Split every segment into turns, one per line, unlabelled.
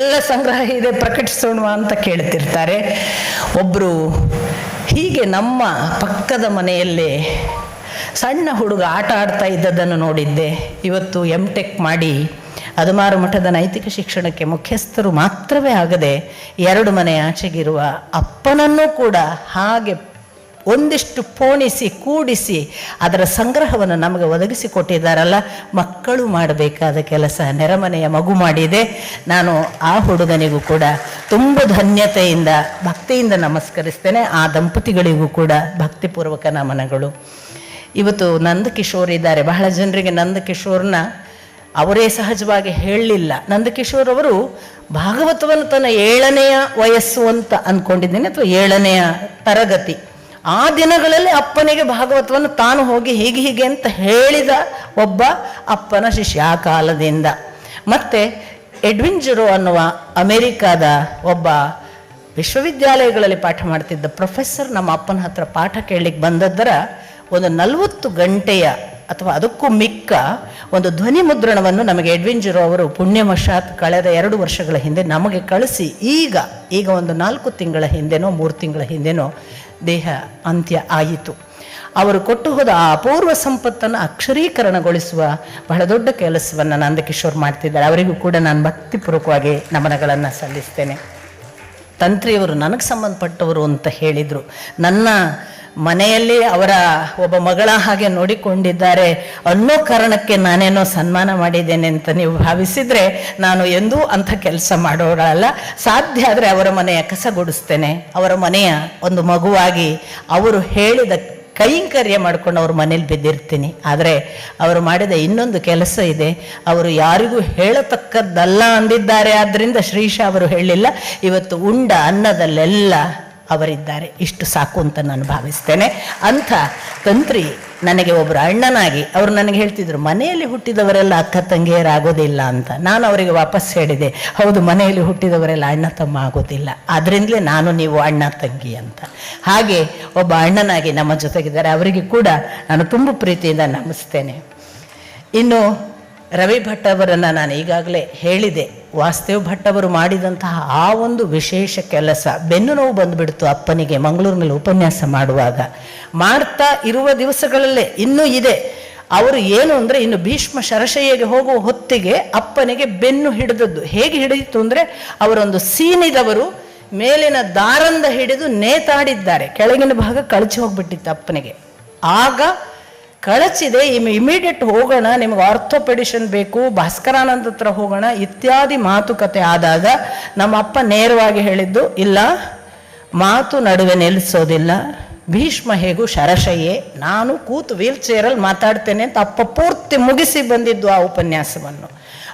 ಎಲ್ಲ ಸಂಗ್ರಹ ಇದೆ ಪ್ರಕಟಿಸೋಣ ಅಂತ ಕೇಳ್ತಿರ್ತಾರೆ. ಒಬ್ಬರು ಹೀಗೆ ನಮ್ಮ ಪಕ್ಕದ ಮನೆಯಲ್ಲೇ ಸಣ್ಣ ಹುಡುಗ ಆಟ ಆಡ್ತಾ ಇದ್ದದ್ದನ್ನು ನೋಡಿದ್ದೆ. ಇವತ್ತು ಎಂ ಟೆಕ್ ಮಾಡಿ ಅದಮಾರು ಮಠದ ನೈತಿಕ ಶಿಕ್ಷಣಕ್ಕೆ ಮುಖ್ಯಸ್ಥರು ಮಾತ್ರವೇ ಆಗದೆ ಎರಡು ಮನೆ ಆಚೆಗಿರುವ ಅಪ್ಪನನ್ನೂ ಕೂಡ ಹಾಗೆ ಒಂದಿಷ್ಟು ಪೋಣಿಸಿ, ಕೂಡಿಸಿ ಅದರ ಸಂಗ್ರಹವನ್ನು ನಮಗೆ ಒದಗಿಸಿ ಕೊಟ್ಟಿದ್ದಾರಲ್ಲ ಮಕ್ಕಳು ಮಾಡಬೇಕಾದ ಕೆಲಸ, ನೆರೆಮನೆಯ ಮಗು ಮಾಡಿದೆ. ನಾನು ಆ ಹುಡುಗನಿಗೂ ಕೂಡ ತುಂಬ ಧನ್ಯತೆಯಿಂದ, ಭಕ್ತಿಯಿಂದ ನಮಸ್ಕರಿಸ್ತೇನೆ. ಆ ದಂಪತಿಗಳಿಗೂ ಕೂಡ ಭಕ್ತಿಪೂರ್ವಕ ನಮನಗಳು. ಇವತ್ತು ನಂದಕಿಶೋರ್ ಇದ್ದಾರೆ. ಬಹಳ ಜನರಿಗೆ ನಂದಕಿಶೋರ್ನ ಅವರೇ ಸಹಜವಾಗಿ ಹೇಳಲಿಲ್ಲ. ನಂದಕಿಶೋರ್ ಅವರು ಭಾಗವತವನ್ನು ತನ್ನ ಏಳನೆಯ ವಯಸ್ಸು ಅಂತ ಅಂದ್ಕೊಂಡಿದ್ದೇನೆ ಅಥವಾ ಏಳನೆಯ ತರಗತಿ. ಆ ದಿನಗಳಲ್ಲಿ ಅಪ್ಪನಿಗೆ ಭಾಗವತವನ್ನು ತಾನು ಹೋಗಿ ಹೀಗೆ ಹೀಗೆ ಅಂತ ಹೇಳಿದ ಒಬ್ಬ ಅಪ್ಪನ ಶಿಷ್ಯ ಆ ಕಾಲದಿಂದ. ಮತ್ತೆ ಎಡ್ವಿನ್ ಅನ್ನುವ ಅಮೆರಿಕಾದ ಒಬ್ಬ ವಿಶ್ವವಿದ್ಯಾಲಯಗಳಲ್ಲಿ ಪಾಠ ಮಾಡ್ತಿದ್ದ ಪ್ರೊಫೆಸರ್ ನಮ್ಮ ಅಪ್ಪನ ಹತ್ರ ಪಾಠ ಕೇಳಲಿಕ್ಕೆ ಬಂದದ್ದರ ಒಂದು ನಲವತ್ತು ಗಂಟೆಯ ಅಥವಾ ಅದಕ್ಕೂ ಮಿಕ್ಕ ಒಂದು ಧ್ವನಿ ಮುದ್ರಣವನ್ನು ನಮಗೆ ಎಡ್ವಿನ್ ಅವರು ಪುಣ್ಯವಶಾತ್ ಕಳೆದ ಎರಡು ವರ್ಷಗಳ ಹಿಂದೆ ನಮಗೆ ಕಳಿಸಿ. ಈಗ ಈಗ ಒಂದು ನಾಲ್ಕು ತಿಂಗಳ ಹಿಂದೆನೋ, ಮೂರು ತಿಂಗಳ ಹಿಂದೆನೋ ದೇಹ ಅಂತ್ಯ ಆಯಿತು. ಅವರು ಕೊಟ್ಟು ಹೋದ ಆ ಅಪೂರ್ವ ಸಂಪತ್ತನ್ನು ಅಕ್ಷರೀಕರಣಗೊಳಿಸುವ ಬಹಳ ದೊಡ್ಡ ಕೆಲಸವನ್ನು ನಂದಕಿಶೋರ್ ಮಾಡ್ತಿದ್ದಾರೆ. ಅವರಿಗೂ ಕೂಡ ನಾನು ಭಕ್ತಿಪೂರ್ವಕವಾಗಿ ನಮನಗಳನ್ನು ಸಲ್ಲಿಸ್ತೇನೆ. ತಂತ್ರಿಯವರು ನನಗೆ ಸಂಬಂಧಪಟ್ಟವರು ಅಂತ ಹೇಳಿದರು. ನನ್ನ ಮನೆಯಲ್ಲಿ ಅವರ ಒಬ್ಬ ಮಗಳ ಹಾಗೆ ನೋಡಿಕೊಂಡಿದ್ದಾರೆ ಅನ್ನೋ ಕಾರಣಕ್ಕೆ ನಾನೇನೋ ಸನ್ಮಾನ ಮಾಡಿದ್ದೇನೆ ಅಂತ ನೀವು ಭಾವಿಸಿದರೆ ನಾನು ಎಂದೂ ಅಂಥ ಕೆಲಸ ಮಾಡೋರಲ್ಲ. ಸಾಧ್ಯ ಆದರೆ ಅವರ ಮನೆಯ ಕಸ ಗುಡಿಸ್ತೇನೆ. ಅವರ ಮನೆಯ ಒಂದು ಮಗುವಾಗಿ ಅವರು ಹೇಳಿದ ಕೈಂಕರ್ಯ ಮಾಡ್ಕೊಂಡು ಅವ್ರ ಮನೇಲಿ ಬಿದ್ದಿರ್ತೀನಿ. ಆದರೆ ಅವರು ಮಾಡಿದ ಇನ್ನೊಂದು ಕೆಲಸ ಇದೆ. ಅವರು ಯಾರಿಗೂ ಹೇಳತಕ್ಕದ್ದಲ್ಲ ಅಂದಿದ್ದಾರೆ. ಆದ್ದರಿಂದ ಶ್ರೀಶ ಅವರು ಹೇಳಿಲ್ಲ. ಇವತ್ತು ಉಂಡ ಅನ್ನದಲ್ಲೆಲ್ಲ ಅವರಿದ್ದಾರೆ. ಇಷ್ಟು ಸಾಕು ಅಂತ ನಾನು ಭಾವಿಸ್ತೇನೆ. ಅಂಥ ತಂತ್ರಿ ನನಗೆ ಒಬ್ಬರು ಅಣ್ಣನಾಗಿ ಅವರು ನನಗೆ ಹೇಳ್ತಿದ್ರು, ಮನೆಯಲ್ಲಿ ಹುಟ್ಟಿದವರೆಲ್ಲ ಅಕ್ಕ ತಂಗಿಯರಾಗೋದಿಲ್ಲ ಅಂತ. ನಾನು ಅವರಿಗೆ ವಾಪಸ್ ಹೇಳಿದೆ, ಹೌದು, ಮನೆಯಲ್ಲಿ ಹುಟ್ಟಿದವರೆಲ್ಲ ಅಣ್ಣ ತಮ್ಮ ಆಗೋದಿಲ್ಲ. ಆದ್ದರಿಂದಲೇ ನಾನು ನೀವು ಅಣ್ಣ ತಂಗಿ ಅಂತ. ಹಾಗೆ ಒಬ್ಬ ಅಣ್ಣನಾಗಿ ನಮ್ಮ ಜೊತೆಗಿದ್ದಾರೆ. ಅವರಿಗೆ ಕೂಡ ನಾನು ತುಂಬ ಪ್ರೀತಿಯಿಂದ ನಮಿಸ್ತೇನೆ. ಇನ್ನು ರವಿ ಭಟ್ ಅವರನ್ನು ನಾನು ಈಗಾಗಲೇ ಹೇಳಿದೆ. ವಾಸ್ತವ್ ಭಟ್ ಅವರು ಮಾಡಿದಂತಹ ಆ ಒಂದು ವಿಶೇಷ ಕೆಲಸ. ಬೆನ್ನು ನೋವು ಬಂದುಬಿಡ್ತು ಅಪ್ಪನಿಗೆ ಮಂಗಳೂರಿನಲ್ಲಿ ಉಪನ್ಯಾಸ ಮಾಡುವಾಗ. ಮಾಡ್ತಾ ಇರುವ ದಿವಸಗಳಲ್ಲೇ ಇನ್ನೂ ಇದೆ. ಅವರು ಏನು ಅಂದರೆ ಇನ್ನು ಭೀಷ್ಮ ಶರಶಯ್ಯಗೆ ಹೋಗುವ ಹೊತ್ತಿಗೆ ಅಪ್ಪನಿಗೆ ಬೆನ್ನು ಹಿಡಿದದ್ದು. ಹೇಗೆ ಹಿಡಿಯಿತು ಅಂದರೆ ಅವರೊಂದು ಸೀನಿದವರು ಮೇಲಿನ ದಾರಂದ ಹಿಡಿದು ನೇತಾಡಿದ್ದಾರೆ. ಕೆಳಗಿನ ಭಾಗ ಕಳಚಿ ಹೋಗ್ಬಿಟ್ಟಿತ್ತು ಅಪ್ಪನಿಗೆ. ಆಗ ಕಳಚಿದೆ, ಇಮ್ ಇಮಿಡಿಯೇಟ್ ಹೋಗೋಣ, ನಿಮ್ಗೆ ಆರ್ಥೋಪೆಡಿಷನ್ ಬೇಕು, ಭಾಸ್ಕರಾನಂದ ಹತ್ರ ಹೋಗೋಣ, ಇತ್ಯಾದಿ ಮಾತುಕತೆ ಆದಾಗ ನಮ್ಮ ಅಪ್ಪ ನೇರವಾಗಿ ಹೇಳಿದ್ದು, ಇಲ್ಲ, ಮಾತು ನಡುವೆ ನಿಲ್ಲಿಸೋದಿಲ್ಲ, ಭೀಷ್ಮ ಹೇಗೂ ಶರಶಯ್ಯೆ, ನಾನು ಕೂತು ವೀಲ್ ಚೇರಲ್ಲಿ ಮಾತಾಡ್ತೇನೆ ಅಂತ ಅಪ್ಪ ಪೂರ್ತಿ ಮುಗಿಸಿ ಬಂದಿದ್ದು ಆ ಉಪನ್ಯಾಸವನ್ನು.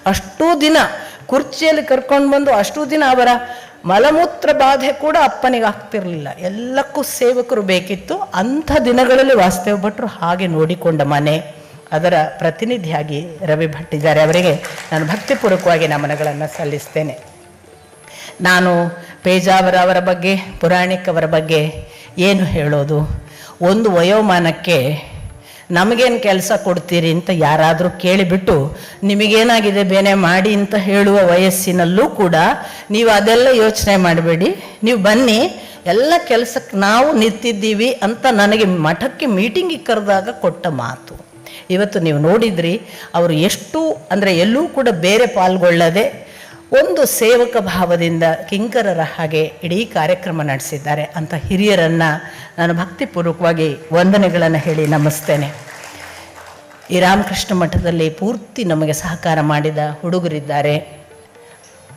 ಅಷ್ಟೂ ದಿನ, ಕುರ್ಚಿಯಲ್ಲಿ ಕರ್ಕೊಂಡು ಬಂದು ಅಷ್ಟೂ ದಿನ ಅವರ ಮಲಮೂತ್ರ ಬಾಧೆ ಕೂಡ ಅಪ್ಪನಿಗೆ ಆಗ್ತಿರ್ಲಿಲ್ಲ. ಎಲ್ಲಕ್ಕೂ ಸೇವಕರು ಬೇಕಿತ್ತು. ಅಂಥ ದಿನಗಳಲ್ಲಿ ವಾಸ್ತವ ಭಟ್ರು ಹಾಗೆ ನೋಡಿಕೊಂಡ ಮನೆ. ಅದರ ಪ್ರತಿನಿಧಿಯಾಗಿ ರವಿ ಭಟ್ ಇದ್ದಾರೆ ಅವರಿಗೆ ನಾನು ಭಕ್ತಿಪೂರ್ವಕವಾಗಿ ನಮನಗಳನ್ನು ಸಲ್ಲಿಸ್ತೇನೆ. ನಾನು ಪೇಜಾವರ ಅವರ ಬಗ್ಗೆ ಅವರ ಬಗ್ಗೆ ಏನು ಹೇಳೋದು? ಒಂದು ವಯೋಮಾನಕ್ಕೆ ನಮಗೇನು ಕೆಲಸ ಕೊಡ್ತೀರಿ ಅಂತ ಯಾರಾದರೂ ಕೇಳಿಬಿಟ್ಟು, ನಿಮಗೇನಾಗಿದೆ ಬೇನೆ ಮಾಡಿ ಅಂತ ಹೇಳುವ ವಯಸ್ಸಿನಲ್ಲೂ ಕೂಡ ನೀವು ಅದೆಲ್ಲ ಯೋಚನೆ ಮಾಡಬೇಡಿ. ನೀವು ಬನ್ನಿ, ಎಲ್ಲ ಕೆಲಸಕ್ಕೆ ನಾವು ನಿಂತಿದ್ದೀವಿ ಅಂತ ನನಗೆ ಮಠಕ್ಕೆ ಮೀಟಿಂಗಿಗೆ ಕರೆದಾಗ ಕೊಟ್ಟ ಮಾತು. ಇವತ್ತು ನೀವು ನೋಡಿದ್ರಿ, ಅವರು ಎಷ್ಟು, ಅಂದರೆ ಎಲ್ಲೂ ಕೂಡ ಬೇರೆ ಪಾಲ್ಗೊಳ್ಳದೆ ಒಂದು ಸೇವಕ ಭಾವದಿಂದ ಕಿಂಕರರ ಹಾಗೆ ಇಡೀ ಕಾರ್ಯಕ್ರಮ ನಡೆಸಿದ್ದಾರೆ ಅಂತ ಹಿರಿಯರನ್ನು ನಾನು ಭಕ್ತಿಪೂರ್ವಕವಾಗಿ ವಂದನೆಗಳನ್ನು ಹೇಳಿ ನಮಿಸ್ತೇನೆ. ಈ ರಾಮಕೃಷ್ಣ ಮಠದಲ್ಲಿ ಪೂರ್ತಿ ನಮಗೆ ಸಹಕಾರ ಮಾಡಿದ ಹುಡುಗರಿದ್ದಾರೆ.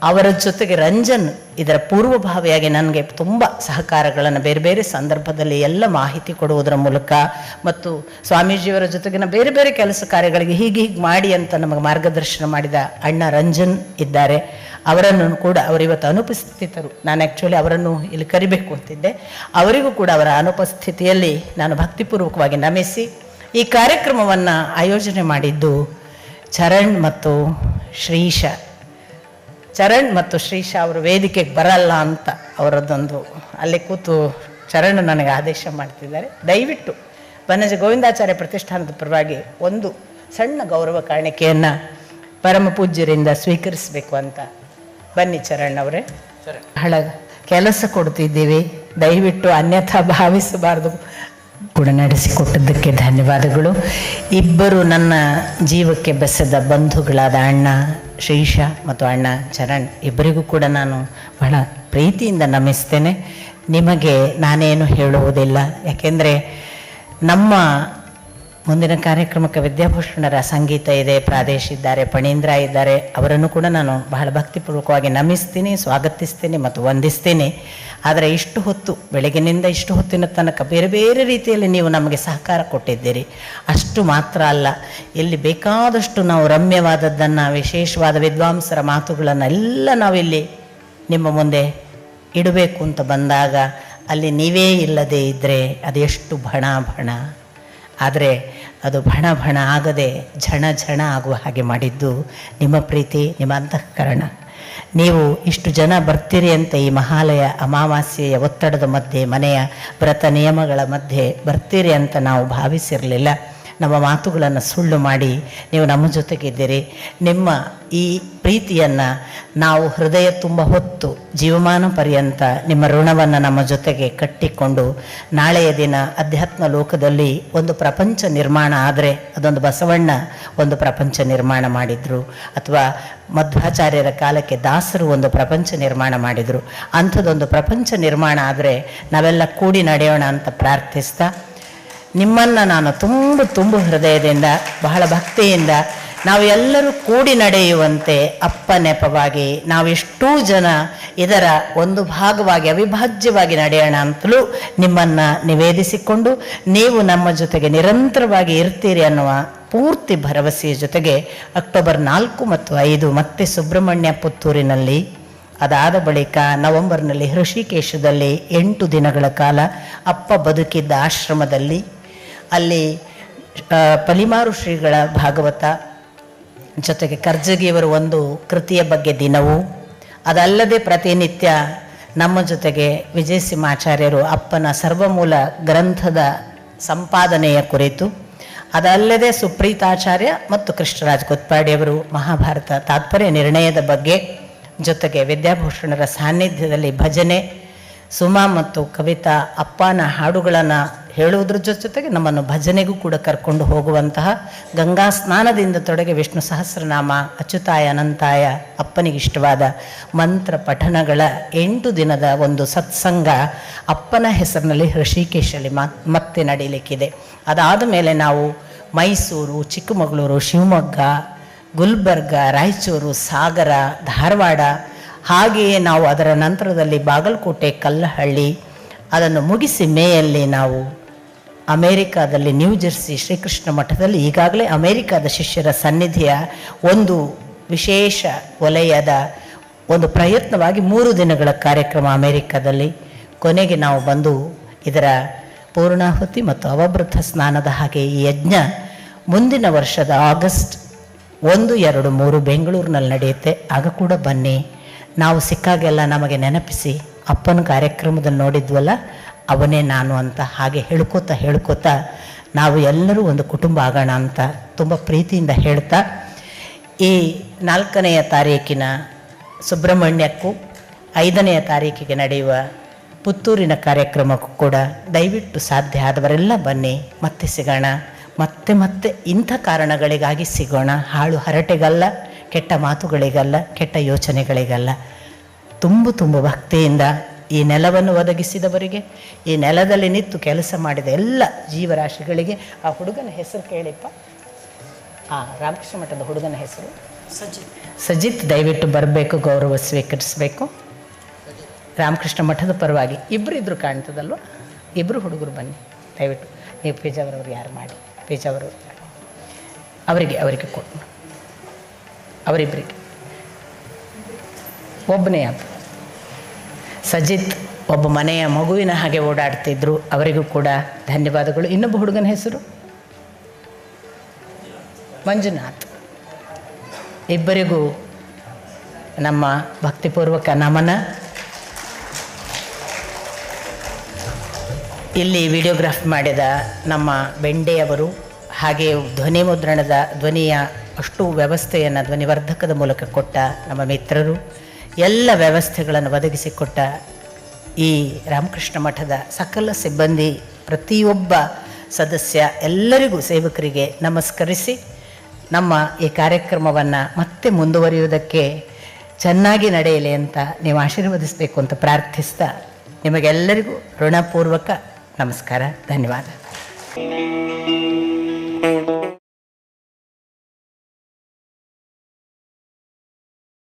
ಅವರ ಜೊತೆಗೆ ರಂಜನ್ ಇದರ ಪೂರ್ವಭಾವಿಯಾಗಿ ನನಗೆ ತುಂಬ ಸಹಕಾರಗಳನ್ನು ಬೇರೆ ಬೇರೆ ಸಂದರ್ಭದಲ್ಲಿ ಎಲ್ಲ ಮಾಹಿತಿ ಕೊಡುವುದರ ಮೂಲಕ ಮತ್ತು ಸ್ವಾಮೀಜಿಯವರ ಜೊತೆಗಿನ ಬೇರೆ ಬೇರೆ ಕೆಲಸ ಕಾರ್ಯಗಳಿಗೆ ಹೀಗೆ ಹೀಗೆ ಮಾಡಿ ಅಂತ ನಮಗೆ ಮಾರ್ಗದರ್ಶನ ಮಾಡಿದ ಅಣ್ಣ ರಂಜನ್ ಇದ್ದಾರೆ. ಅವರನ್ನು ಕೂಡ ಅವರಿವತ್ತು ಅನುಪಸ್ಥಿತರು ನಾನು ಆ್ಯಕ್ಚುಲಿ ಅವರನ್ನು ಇಲ್ಲಿ ಕರಿಬೇಕು ಅಂತಿದ್ದೆ. ಅವರಿಗೂ ಕೂಡ ಅವರ ಅನುಪಸ್ಥಿತಿಯಲ್ಲಿ ನಾನು ಭಕ್ತಿಪೂರ್ವಕವಾಗಿ ನಮಿಸಿ ಈ ಕಾರ್ಯಕ್ರಮವನ್ನು ಆಯೋಜನೆ ಮಾಡಿದ್ದು ಚರಣ್ ಮತ್ತು ಶ್ರೀಶ. ಚರಣ್ ಮತ್ತು ಶ್ರೀಶ ಅವರು ವೇದಿಕೆಗೆ ಬರಲ್ಲ ಅಂತ ಅವರದ್ದೊಂದು ಅಲ್ಲಿ ಕೂತು ಚರಣ್ ನನಗೆ ಆದೇಶ ಮಾಡ್ತಿದ್ದಾರೆ. ದಯವಿಟ್ಟು ಬನಜ ಗೋವಿಂದಾಚಾರ್ಯ ಪ್ರತಿಷ್ಠಾನದ ಪರವಾಗಿ ಒಂದು ಸಣ್ಣ ಗೌರವ ಕಾಣಿಕೆಯನ್ನು ಪರಮ ಪೂಜ್ಯರಿಂದ ಸ್ವೀಕರಿಸಬೇಕು ಅಂತ ಬನ್ನಿ ಚರಣ್ ಅವರೇ. ಬಹಳ ಕೆಲಸ ಕೊಡ್ತಿದ್ದೀವಿ. ದಯವಿಟ್ಟು ಅನ್ಯಥಾ ಭಾವಿಸಬಾರ್ದು. ಕೂಡ ನಡೆಸಿಕೊಟ್ಟದ್ದಕ್ಕೆ ಧನ್ಯವಾದಗಳು. ಇಬ್ಬರು ನನ್ನ ಜೀವಕ್ಕೆ ಬೆಸೆದ ಬಂಧುಗಳಾದ ಅಣ್ಣ ಶ್ರೀಶ ಮತ್ತು ಅಣ್ಣ ಚರಣ್, ಇಬ್ಬರಿಗೂ ಕೂಡ ನಾನು ಬಹಳ ಪ್ರೀತಿಯಿಂದ ನಮಿಸ್ತೇನೆ. ನಿಮಗೆ ನಾನೇನು ಹೇಳುವುದಿಲ್ಲ. ಯಾಕೆಂದರೆ ನಮ್ಮ ಮುಂದಿನ ಕಾರ್ಯಕ್ರಮಕ್ಕೆ ವಿದ್ಯಾಭೂಷಣರ ಸಂಗೀತ ಇದೆ, ಪ್ರಾದೇಶ್ ಇದ್ದಾರೆ, ಪಣೀಂದ್ರ ಇದ್ದಾರೆ. ಅವರನ್ನು ಕೂಡ ನಾನು ಬಹಳ ಭಕ್ತಿಪೂರ್ವಕವಾಗಿ ನಮಿಸ್ತೀನಿ, ಸ್ವಾಗತಿಸ್ತೀನಿ ಮತ್ತು ವಂದಿಸ್ತೀನಿ. ಆದರೆ ಇಷ್ಟು ಹೊತ್ತು, ಬೆಳಗಿನಿಂದ ಇಷ್ಟು ಹೊತ್ತಿನ ತನಕ ಬೇರೆ ಬೇರೆ ರೀತಿಯಲ್ಲಿ ನೀವು ನಮಗೆ ಸಹಕಾರ ಕೊಟ್ಟಿದ್ದೀರಿ. ಅಷ್ಟು ಮಾತ್ರ ಅಲ್ಲ, ಇಲ್ಲಿ ಬೇಕಾದಷ್ಟು ನಾವು ರಮ್ಯವಾದದ್ದನ್ನು, ವಿಶೇಷವಾದ ವಿದ್ವಾಂಸರ ಮಾತುಗಳನ್ನು ಎಲ್ಲ ನಾವಿಲ್ಲಿ ನಿಮ್ಮ ಮುಂದೆ ಇಡಬೇಕು ಅಂತ ಬಂದಾಗ, ಅಲ್ಲಿ ನೀವೇ ಇಲ್ಲದೆ ಇದ್ದರೆ ಅದೆಷ್ಟು ಭಣ ಭಣ ಆದರೆ ಅದು ಭಣ ಭಣ ಆಗದೆ ಝಣ ಝಣ ಆಗುವ ಹಾಗೆ ಮಾಡಿದ್ದು ನಿಮ್ಮ ಪ್ರೀತಿ, ನಿಮ್ಮ ಅಂತಃಕರಣ. ನೀವು ಇಷ್ಟು ಜನ ಬರ್ತೀರಿ ಅಂತ ಈ ಮಹಾಲಯ ಅಮಾವಾಸ್ಯೆಯ ಒತ್ತಡದ ಮಧ್ಯೆ, ಮನೆಯ ವ್ರತ ನಿಯಮಗಳ ಮಧ್ಯೆ ಬರ್ತೀರಿ ಅಂತ ನಾವು ಭಾವಿಸಿರಲಿಲ್ಲ. ನಮ್ಮ ಮಾತುಗಳನ್ನು ಸುಳ್ಳು ಮಾಡಿ ನೀವು ನಮ್ಮ ಜೊತೆಗಿದ್ದೀರಿ. ನಿಮ್ಮ ಈ ಪ್ರೀತಿಯನ್ನು ನಾವು ಹೃದಯ ತುಂಬ ಹೊತ್ತು ಜೀವಮಾನ ಪರ್ಯಂತ ನಿಮ್ಮ ಋಣವನ್ನು ನಮ್ಮ ಜೊತೆಗೆ ಕಟ್ಟಿಕೊಂಡು ನಾಳೆಯ ದಿನ ಅಧ್ಯಾತ್ಮ ಲೋಕದಲ್ಲಿ ಒಂದು ಪ್ರಪಂಚ ನಿರ್ಮಾಣ ಆದರೆ ಅದೊಂದು ಬಸವಣ್ಣ ಒಂದು ಪ್ರಪಂಚ ನಿರ್ಮಾಣ ಮಾಡಿದರು. ಅಥವಾ ಮಧ್ವಾಚಾರ್ಯರ ಕಾಲಕ್ಕೆ ದಾಸರು ಒಂದು ಪ್ರಪಂಚ ನಿರ್ಮಾಣ ಮಾಡಿದರು. ಅಂಥದ್ದೊಂದು ಪ್ರಪಂಚ ನಿರ್ಮಾಣ ಆದರೆ ನಾವೆಲ್ಲ ಕೂಡಿ ನಡೆಯೋಣ ಅಂತ ಪ್ರಾರ್ಥಿಸ್ತಾ ನಿಮ್ಮನ್ನು ನಾನು ತುಂಬ ತುಂಬ ಹೃದಯದಿಂದ, ಬಹಳ ಭಕ್ತಿಯಿಂದ ನಾವು ಎಲ್ಲರೂ ಕೂಡಿ ನಡೆಯುವಂತೆ ಅಪ್ಪ ನೆಪವಾಗಿ ನಾವೆಷ್ಟೂ ಜನ ಇದರ ಒಂದು ಭಾಗವಾಗಿ, ಅವಿಭಾಜ್ಯವಾಗಿ ನಡೆಯೋಣ ಅಂತಲೂ ನಿಮ್ಮನ್ನು ನಿವೇದಿಸಿಕೊಂಡು ನೀವು ನಮ್ಮ ಜೊತೆಗೆ ನಿರಂತರವಾಗಿ ಇರ್ತೀರಿ ಅನ್ನುವ ಪೂರ್ತಿ ಭರವಸೆಯ ಜೊತೆಗೆ ಅಕ್ಟೋಬರ್ ನಾಲ್ಕು ಮತ್ತು ಐದು ಮತ್ತೆ ಸುಬ್ರಹ್ಮಣ್ಯ ಪುತ್ತೂರಿನಲ್ಲಿ, ಅದಾದ ಬಳಿಕ ನವೆಂಬರ್ನಲ್ಲಿ ಹೃಷಿಕೇಶದಲ್ಲಿ ಎಂಟು ದಿನಗಳ ಕಾಲ ಅಪ್ಪ ಬದುಕಿದ್ದ ಆಶ್ರಮದಲ್ಲಿ ಅಲ್ಲಿ ಪಲಿಮಾರು ಶ್ರೀಗಳ ಭಾಗವತ ಜೊತೆಗೆ ಕರ್ಜಗಿಯವರು ಒಂದು ಕೃತಿಯ ಬಗ್ಗೆ ದಿನವೂ, ಅದಲ್ಲದೆ ಪ್ರತಿನಿತ್ಯ ನಮ್ಮ ಜೊತೆಗೆ ವಿಜಯ ಸಿಂಹಾಚಾರ್ಯರು ಅಪ್ಪನ ಸರ್ವಮೂಲ ಗ್ರಂಥದ ಸಂಪಾದನೆಯ ಕುರಿತು, ಅದಲ್ಲದೆ ಸುಪ್ರೀತಾಚಾರ್ಯ ಮತ್ತು ಕೃಷ್ಣರಾಜ್ ಕೊತ್ಪಾಡಿಯವರು ಮಹಾಭಾರತ ತಾತ್ಪರ್ಯ ನಿರ್ಣಯದ ಬಗ್ಗೆ ಜೊತೆಗೆ ವಿದ್ಯಾಭೂಷಣರ ಸಾನ್ನಿಧ್ಯದಲ್ಲಿ ಭಜನೆ, ಸುಮಾ ಮತ್ತು ಕವಿತಾ ಅಪ್ಪನ ಹಾಡುಗಳನ್ನು ಹೇಳುವುದ್ರ ಜೊತೆಗೆ ನಮ್ಮನ್ನು ಭಜನೆಗೂ ಕೂಡ ಕರ್ಕೊಂಡು ಹೋಗುವಂತಹ ಗಂಗಾ ಸ್ನಾನದಿಂದ ತೊಡಗಿ ವಿಷ್ಣು ಸಹಸ್ರನಾಮ, ಅಚ್ಯುತಾಯ, ಅನಂತಾಯ, ಅಪ್ಪನಿಗೆ ಇಷ್ಟವಾದ ಮಂತ್ರ ಪಠನಗಳ ಎಂಟು ದಿನದ ಒಂದು ಸತ್ಸಂಗ ಅಪ್ಪನ ಹೆಸರಿನಲ್ಲಿ ಹೃಷಿಕೇಶಲ್ಲಿ ಮತ್- ಮತ್ತೆ ನಡೀಲಿಕ್ಕಿದೆ. ಅದಾದ ಮೇಲೆ ನಾವು ಮೈಸೂರು, ಚಿಕ್ಕಮಗಳೂರು, ಶಿವಮೊಗ್ಗ, ಗುಲ್ಬರ್ಗ, ರಾಯಚೂರು, ಸಾಗರ, ಧಾರವಾಡ, ಹಾಗೆಯೇ ನಾವು ಅದರ ನಂತರದಲ್ಲಿ ಬಾಗಲಕೋಟೆ, ಕಲ್ಲಹಳ್ಳಿ ಅದನ್ನು ಮುಗಿಸಿ ಮೇಯಲ್ಲಿ ನಾವು ಅಮೇರಿಕಾದಲ್ಲಿ, ನ್ಯೂ ಜೆರ್ಸಿ ಶ್ರೀಕೃಷ್ಣ ಮಠದಲ್ಲಿ ಈಗಾಗಲೇ ಅಮೇರಿಕಾದ ಶಿಷ್ಯರ ಸನ್ನಿಧಿಯ ಒಂದು ವಿಶೇಷ ವಲಯದ ಒಂದು ಪ್ರಯತ್ನವಾಗಿ ಮೂರು ದಿನಗಳ ಕಾರ್ಯಕ್ರಮ ಅಮೇರಿಕಾದಲ್ಲಿ. ಕೊನೆಗೆ ನಾವು ಬಂದು ಇದರ ಪೂರ್ಣಾಹುತಿ ಮತ್ತು ಅವಭೃತ ಸ್ನಾನದ ಹಾಗೆ ಈ ಯಜ್ಞ ಮುಂದಿನ ವರ್ಷದ ಆಗಸ್ಟ್ ಒಂದು, ಎರಡು, ಮೂರು ಬೆಂಗಳೂರಿನಲ್ಲಿ ನಡೆಯುತ್ತೆ. ಆಗ ಕೂಡ ಬನ್ನಿ. ನಾವು ಸಿಕ್ಕಾಗೆಲ್ಲ ನಮಗೆ ನೆನಪಿಸಿ, ಅಪ್ಪನ ಕಾರ್ಯಕ್ರಮದಲ್ಲಿ ನೋಡಿದ್ವಲ್ಲ ಅವನೇ ನಾನು ಅಂತ ಹಾಗೆ ಹೇಳ್ಕೋತಾ ಹೇಳ್ಕೋತಾ ನಾವು ಎಲ್ಲರೂ ಒಂದು ಕುಟುಂಬ ಆಗೋಣ ಅಂತ ತುಂಬ ಪ್ರೀತಿಯಿಂದ ಹೇಳ್ತಾ, ಈ ನಾಲ್ಕನೆಯ ತಾರೀಕಿನ ಸುಬ್ರಹ್ಮಣ್ಯಕ್ಕೂ ಐದನೆಯ ತಾರೀಕಿಗೆ ನಡೆಯುವ ಪುತ್ತೂರಿನ ಕಾರ್ಯಕ್ರಮಕ್ಕೂ ಕೂಡ ದಯವಿಟ್ಟು ಸಾಧ್ಯ ಆದವರೆಲ್ಲ ಬನ್ನಿ, ಮತ್ತೆ ಸಿಗೋಣ, ಮತ್ತೆ ಮತ್ತೆ ಇಂಥ ಕಾರಣಗಳಿಗಾಗಿ ಸಿಗೋಣ, ಹಾಳು ಹರಟೆಗಲ್ಲ, ಕೆಟ್ಟ ಮಾತುಗಳಿಗಲ್ಲ, ಕೆಟ್ಟ ಯೋಚನೆಗಳಿಗಲ್ಲ. ತುಂಬು ತುಂಬ ಭಕ್ತಿಯಿಂದ ಈ ನೆಲವನ್ನು ಒದಗಿಸಿದವರಿಗೆ ಈ ನೆಲದಲ್ಲಿ ನಿಂತು ಕೆಲಸ ಮಾಡಿದ ಎಲ್ಲ ಜೀವರಾಶಿಗಳಿಗೆ ಆ ಹುಡುಗನ ಹೆಸರು ಕೇಳಿಪ್ಪ. ಆ ರಾಮಕೃಷ್ಣ ಮಠದ ಹುಡುಗನ ಹೆಸರು. ಸಜಿತ್. ಸಜಿತ್ ದಯವಿಟ್ಟು ಬರಬೇಕು ಗೌರವ ಸ್ವೀಕರಿಸಬೇಕು. ರಾಮಕೃಷ್ಣ ಮಠದ ಪರವಾಗಿ ಇಬ್ಬರು ಇದ್ರು ಕಾಣ್ತದಲ್ವ? ಇಬ್ಬರು ಹುಡುಗರು ಬನ್ನಿ ದಯವಿಟ್ಟು. ನೀವು ಪೇಜಾವರವ್ರು ಯಾರು ಮಾಡಿ? ಪೇಜಾವರವ್ರು ಅವರಿಗೆ ಅವರಿಗೆ ಕೊಟ್ಟು. ಅವರಿಬ್ಬರಿಗೆ ಒಬ್ಬನೇ ಅಂತ ಸಜಿತ್ ಒಬ್ಬ ಮನೆಯ ಮಗುವಿನ ಹಾಗೆ ಓಡಾಡ್ತಿದ್ರು. ಅವರಿಗೂ ಕೂಡ ಧನ್ಯವಾದಗಳು. ಇನ್ನೊಬ್ಬ ಹುಡುಗನ ಹೆಸರು? ಮಂಜುನಾಥ್. ಇಬ್ಬರಿಗೂ ನಮ್ಮ ಭಕ್ತಿಪೂರ್ವಕ ನಮನ. ಇಲ್ಲಿ ವಿಡಿಯೋಗ್ರಾಫ್ ಮಾಡಿದ ನಮ್ಮ ಬೆಂಡೆಯವರು ಹಾಗೆ ಧ್ವನಿ ಮುದ್ರಣದ ಧ್ವನಿಯ ಅಷ್ಟು ವ್ಯವಸ್ಥೆಯನ್ನು ಧ್ವನಿವರ್ಧಕದ ಮೂಲಕ ಕೊಟ್ಟ ನಮ್ಮ ಮಿತ್ರರು. ಎಲ್ಲ ವ್ಯವಸ್ಥೆಗಳನ್ನು ಒದಗಿಸಿಕೊಟ್ಟ ಈ ರಾಮಕೃಷ್ಣ ಮಠದ ಸಕಲ ಸಿಬ್ಬಂದಿ, ಪ್ರತಿಯೊಬ್ಬ ಸದಸ್ಯ ಎಲ್ಲರಿಗೂ ಸೇವಕರಿಗೆ ನಮಸ್ಕರಿಸಿ ನಮ್ಮ ಈ ಕಾರ್ಯಕ್ರಮವನ್ನು ಮತ್ತೆ ಮುಂದುವರಿಯುವುದಕ್ಕೆ ಚೆನ್ನಾಗಿ ನಡೆಯಲಿ ಅಂತ ನೀವು ಆಶೀರ್ವದಿಸಬೇಕು ಅಂತ ಪ್ರಾರ್ಥಿಸ್ತಾ ನಿಮಗೆಲ್ಲರಿಗೂ ಋಣಪೂರ್ವಕ ನಮಸ್ಕಾರ, ಧನ್ಯವಾದ.